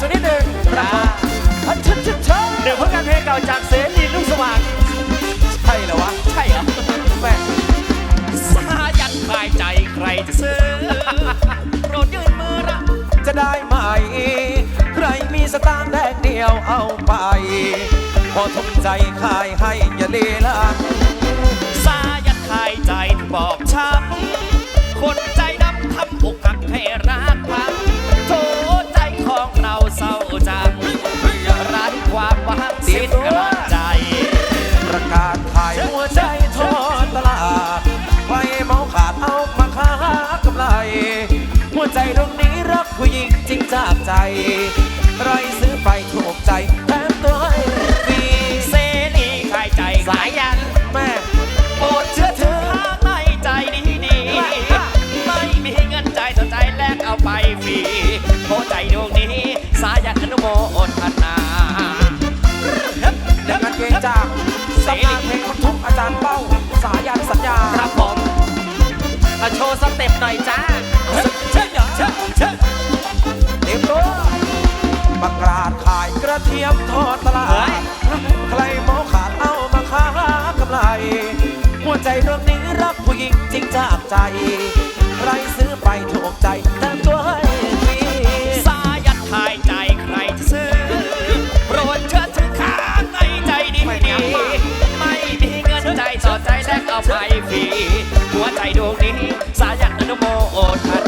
สักนิดหนึ่งครับอันชันชันชันหนึ่งผลงารเพลงเก่าจากเสนีลูกสว่างใช่เหรอวะ ใช่เหรอแม่สายันคายใจใครจะซื้อโปรดยื่นมือนะจะได้ไหม ใครมีสตางค์แดกเดียวเอาไป พอทุ่มใจคายให้อย่าเลละสายันคายใจบอกช้ำคนใจดำทำอกหัก Hit จากสำนักเพลงคนทุกอาจารย์เป้า สายันสัญญาครับผมมาโชว์สเต็ปหน่อยจ้าเชิญเชิญเชิญเต็มตัวบักราดขายกระเทียมทอดตลาด ใครมองขาดเอามาค้ากำไร หัวใจดวงนี้รักผู้หญิงจริงจากใจ ใครซื้อไปถูกใจแต่ตัวให ภัยฟรีหัวใจดวงนี้ สายันอนุโมทนา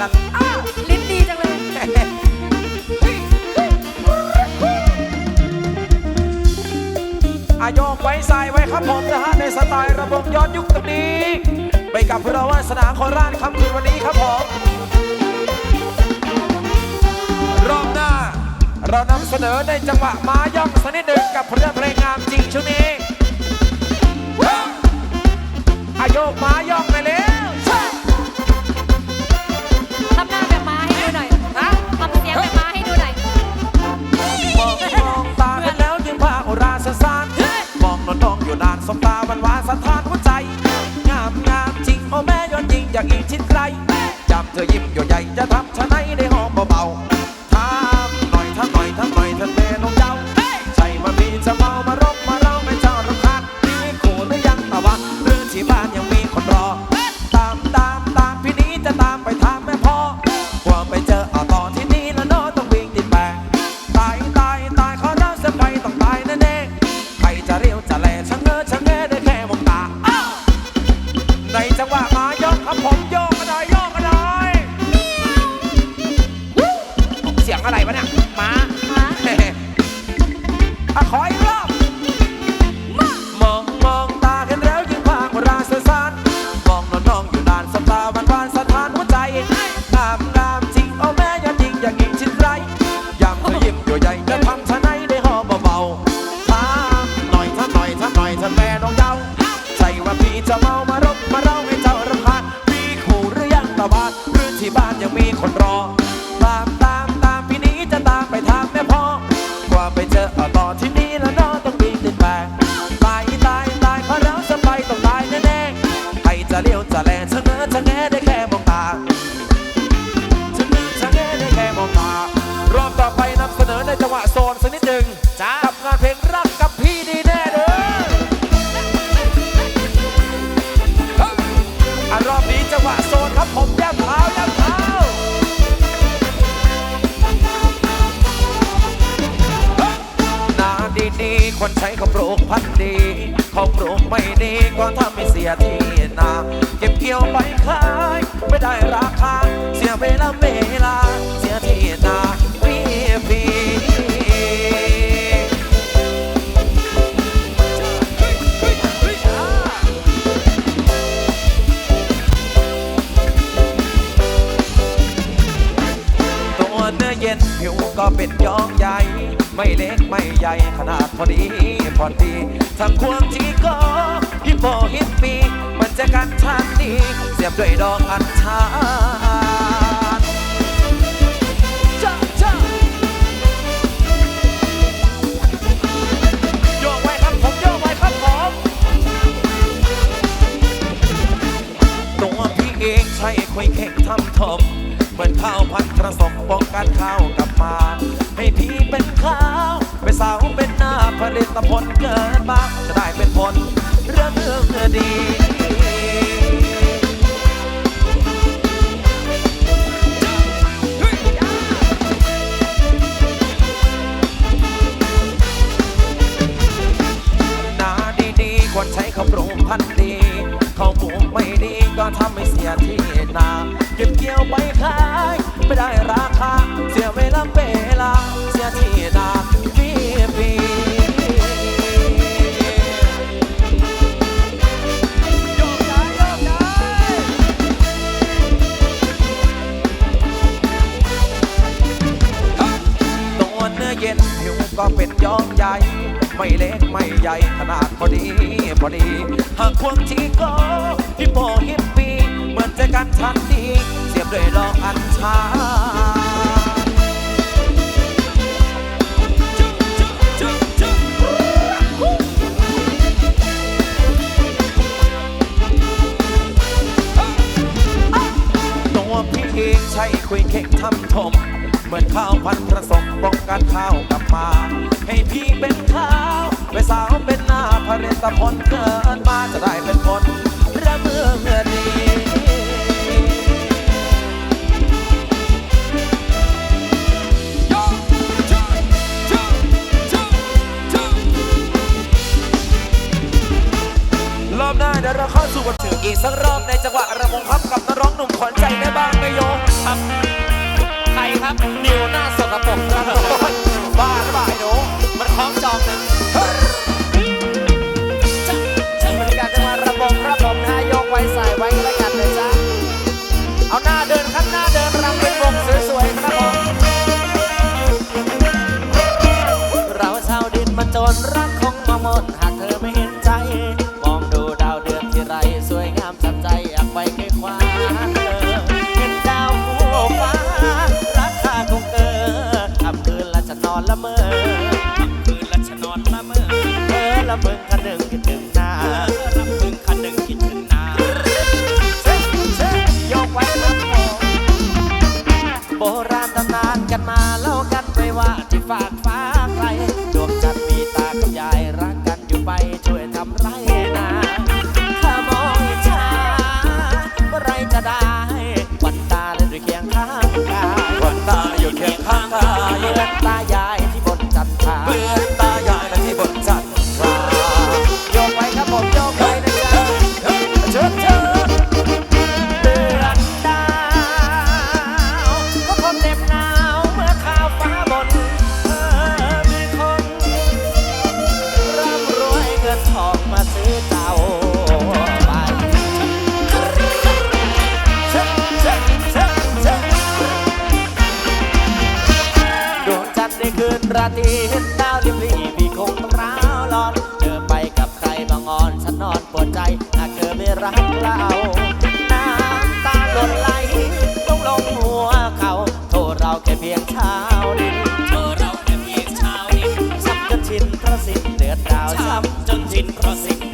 นั่อาลิ้นดีจังเลย อายกไว้ใส่ไว้ครับผมนะฮะ ในสไตล์ระบบย้อนยุคตรนนี้ ไปกับเราวาสนาโคร้านค่ำคืนวันนี้ครับผมรอบหน้า เรานำเสนอในจังหวะม้าย่องสักนิดหนึ่งกับเพื่อนเพลงงามจริงช่วงนี้อายุม้าย่องไปเลย va pas อที่นี่แล้ว พันดีของปลูกไม่ดีก็ถ้าไม่เสียที่นา เก็บเกี่ยวไปขาย มือนข้าวพันกระสอบป้องกันข้าวกลับมา ให้พี่เป็นข้าวเป็นสาวเป็นหน้าผลิตผลเกิดมาจะได้เป็นผลเรื่องเรื่องดีควรใช้ข้าวปรุงพันดีข้าวปรุกไม่ดีก็ทำให้เสียที่นา เก็บเกี่ยวไปค่ะ ไม่ได้ราคา เสียเวลาเวลา เสียที่นาพี่พี่ตัวเนื้อเย็นผิวก็เป็นยอมใหญ่ไม่เล็กไม่ใหญ่ขนาดพอดีพอดี หากควงที่ก็ฮิปโปฮิปปี้เหมือนจะกันทันที รียบด้วยดอกอัญชันใช้คุยเข่กทำทมเหมือนข้าวพันประสมป้องกันข้าวกับมา ให้พี่เป็นข้าวไปสาวเป็นหน้าพระเรศพลเกินมาจะได้เป็นคนระเมือเมื่อนี้ เดี๋ยวเราเข้าสู่บทถึงอีกสักรอบในจังหวะระมงคับกับนักร้องหนุ่มขวัญใจแม่บ้านไม่ยงครับ ใครครับนิว ละมึงคันหนึ่งคิดถึงนาละมึงคันหนึ่งคิดถึงนา ช้ำจนชินเพราะสิ่ง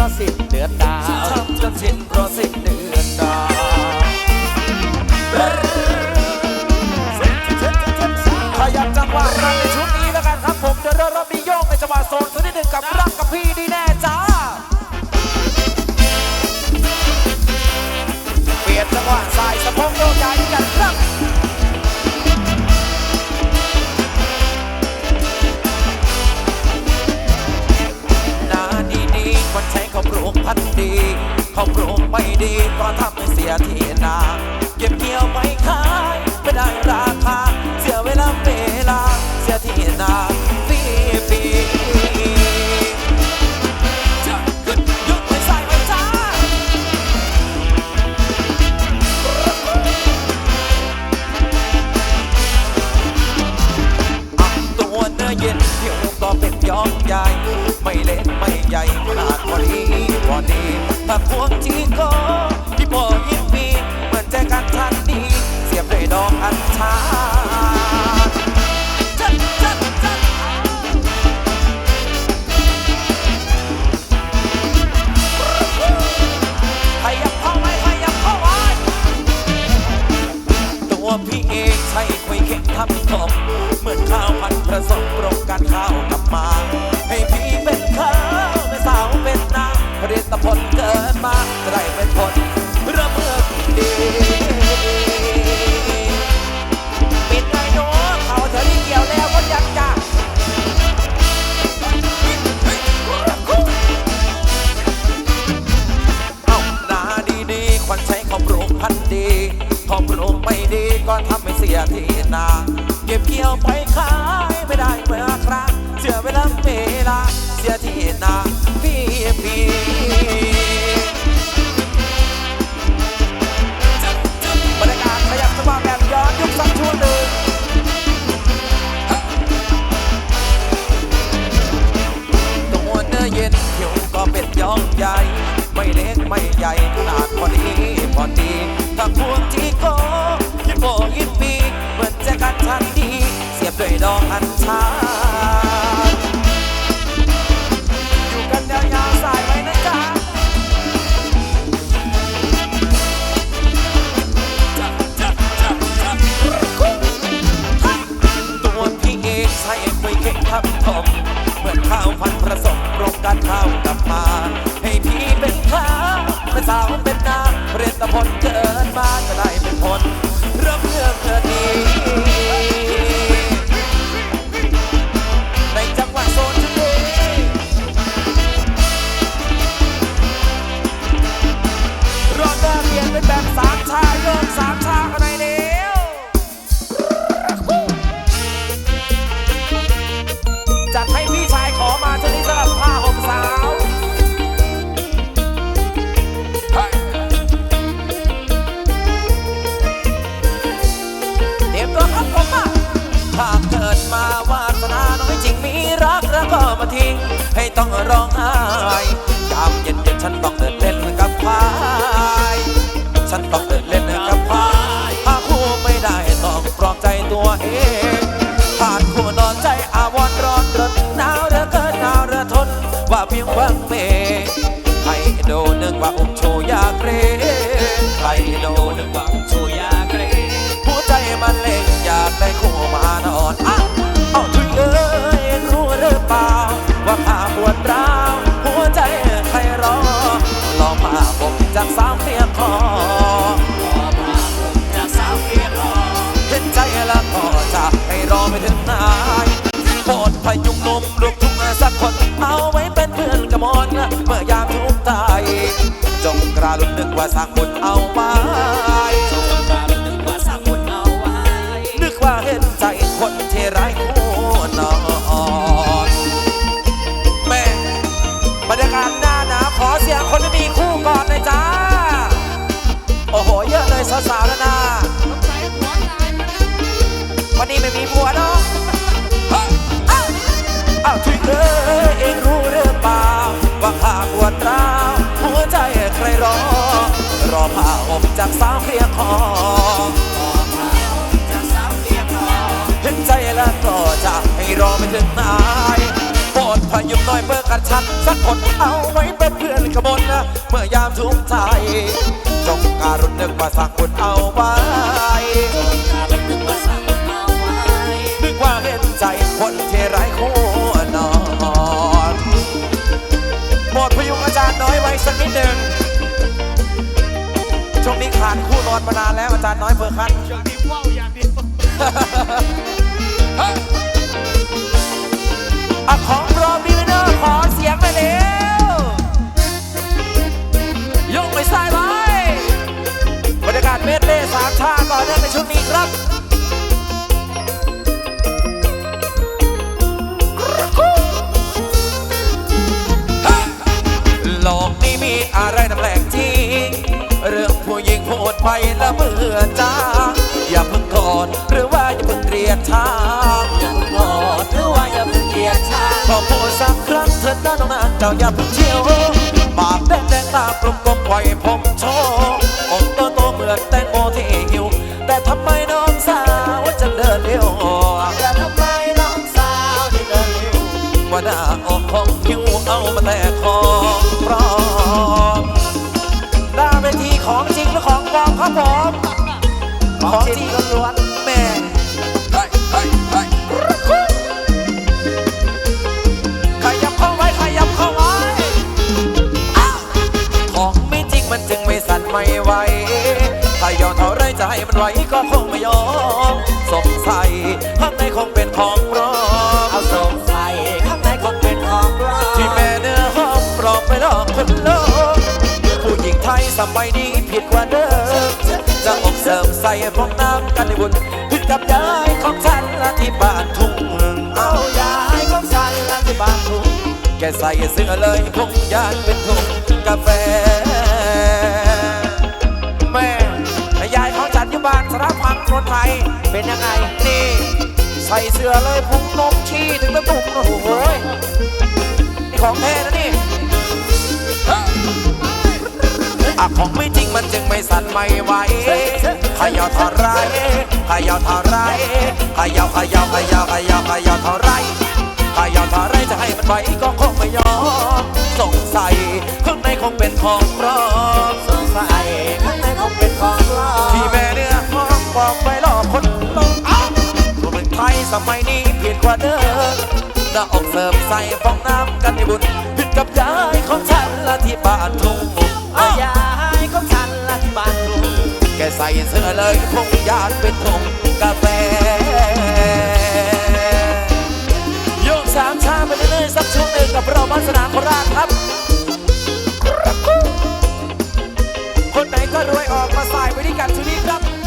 ราะสิบเดือนดาว ทำจนชินเพราะสิบเดือนดาวขยับจังหวะกันในชุดนี้แล้วกันครับผมเดี๋ยวเราเรมีโยกในจังหวะโซนชุดที่หนึ่งกับรักกับพี่ดีแน่จ้า เปลี่ยนจังหวะสายสะโพกโยกย้ายกันรัก เขาปลูกพันธุ์ดี เขาปลูกไม่ดีก็ทำให้เสียทีนา เก็บเกี่ยวไม่ขายไม่ได้ราคา ก็บเกี่ยวไปขายไม่ได้เมื่อครั้งเสียเวลาเวลาเสียที่นาพี่พี่บรรยากาศขยับสมาแบบย้อนยุคสักชวนึ่งตัวเนื้อเย็นผิวก็เป็นยองใหญ่ไม่เล็กไม่ใหญ่ขนาดพอดีพอดีถ้าพวกที่โกยิ้มโบยิ้มีเหมือนจะกันทัน ด้วยอกอัญชั ต้องร้องไห้ยามเย็นเย็นฉันต้องเดินเล่นกับควายฉันต้องเดินเล่นกับควายถ้าคู่ไม่ได้ต้องปลอบใจตัวเองผ่านคู่นอนใจอาวรร้อนรนหนาวเรือเกินหนาวเรือทนว่าเพียงวังเมให้โดนึกว่าอุ้มโชยาเกรใครโดนึกว่าอุ้มโชยาเกรหัวใจมันเล่งอยากได้คู่มานอน ลุกนึกว่าสร้างบุญเอาไว้ รอผ้าอบจากสาวเคลียคอเห็นใจแล้วก็จะให้รอไม่ถึงนายโปรดพยุงน้อยเบอร์กันชัดสักคนเอาไว้เป็นเพื่อนขบวนนะเมื่อยามทุกข์ใจจงการุณนึกว่าสักคนเอาไว้ อนมานานแล้วอาจารย์น้อยเพอร์คันช่วงนี้ว่าวอย่างเดียวอะของรอบีวินเนอร์ขอเสียงหน่อยเร็วยกไปซ้ายไว้บรรยากาศเมดเล่สามชาก่อนเนื่องในช่วงนี้ครับ ไปละเบื่อจ้า อย่าเพิ่งกอดหรือว่าอย่าเพิ่งเกลียดช้างโกอดหรือว่าอย่าเพิ่งเกลียดชังขอพูดสักครั้งเถิดนะน้องนางเจ้าอย่าเพิ่งเที่ยวปากแดงแดงตากลมกลมปล่อยผมโชว์องค์โตโตเหมือนแตงโมที่หิวแต่ทำไม ของจริงล้วนแม่เฮ้ยเฮ้ยเฮ้ยขยับเข้าไว้ขยับเข้าไว้ของไม่จริงมันจึงไม่สั่นไม่ไหวถ้ายอมเท่าไรจะให้มันไหวก็คงไม่ยอมสงสัยข้างในคงเป็นของปลอมเอาสงสัย ทยสมัยนี้ผิดกว่าเดิมจะอกเสริมใส่ฟองน้ำกันในบุญผิดกับยายของฉันละที่บ้านทุ่งเอาเอายายของฉันละที่บ้านทุ่งแกใส่เสื้อเลยคงยานเป็นถุงกาแฟ แม่ยายของฉันอยู่บ้านสารพังนนไทยเป็นยังไงนี่ใส่เสื้อเลยพุงนมชี้ถึงตะตุ่มโอ้โหนี่ของแท้นะนี่ อะของไม่จริงมันจึงไม่สั่นไม่ไหวขยาเท่าไรขยาเท่าไรขยาขยาขยาขยาขยาเท่าไรขยาเท่าไรจะให้มันไหวก็คงไม่ยอมสงสัยข้างในคงเป็นของปลอมสงสัยข้างในคงเป็นของปลอมที่แม่เนื้อหอมบอกไปหลอกคนลงอ้าวเมืองไทยสมัยนี้เปลี่ยนกว่าเดิมหน้าอกเสริมใส่ฟองน้ำกันในบุญผิดกับยายของฉันละที่บ้านทุ่ง ยายของฉันละที่บ้านทุ่งแกใส่เสื้อเลยคงยานเป็นทงกาแฟโยกสามชาไปเรื่อยๆสักช่วงหนึ่งกับเราบ้านสนามโคราชครับ คนไหนก็รวยออกมาใส่ไปด้วยกันชุดนี้ครับ